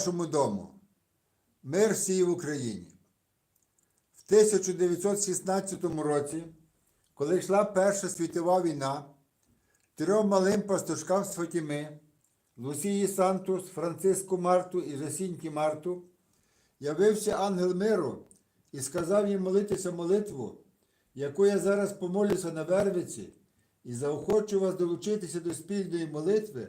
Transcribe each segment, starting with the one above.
нашому дому. Мир всій в Україні. В 1916 році, коли йшла Перша світова війна, трьом малим пастушкам з Фатіми, Лусії Сантус, Франциску Марту і Жасіньки Марту, явився ангел миру і сказав їм молитися молитву, яку я зараз помолюся на Вервиці, і заохочу вас долучитися до спільної молитви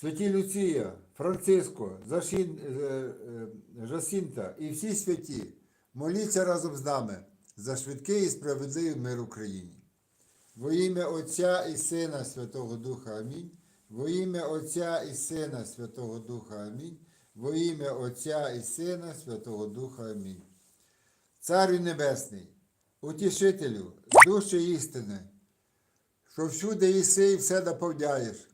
Святі Люція, Франциско, Зашін, е, е, Жасінта і всі святі, моліться разом з нами за швидкий і справедливий мир Україні. Во ім'я Отця і Сина Святого Духа Амінь. Во ім'я Отця і Сина Святого Духа Амінь. Во ім'я Отця і Сина Святого Духа Амінь. Царю Небесний, утішителю, душі істини, що всюди єси і все доповняєш,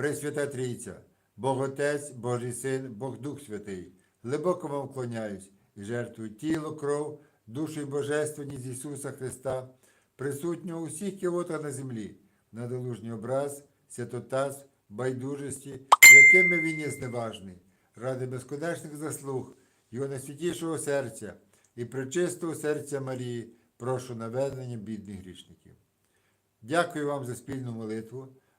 Пресвята Трійця, Бог Отець, Божий Син, Бог Дух Святий, глибоко вам вклоняюсь і жертвую тіло, кров, душу і божественність Ісуса Христа, присутнього у всіх кілотах на землі, надолужній образ, святотаз, байдужості, якими він є зневажний, ради безконечних заслуг, Його найсвятішого серця і пречистого серця Марії, прошу наведення бідних грішників. Дякую вам за спільну молитву.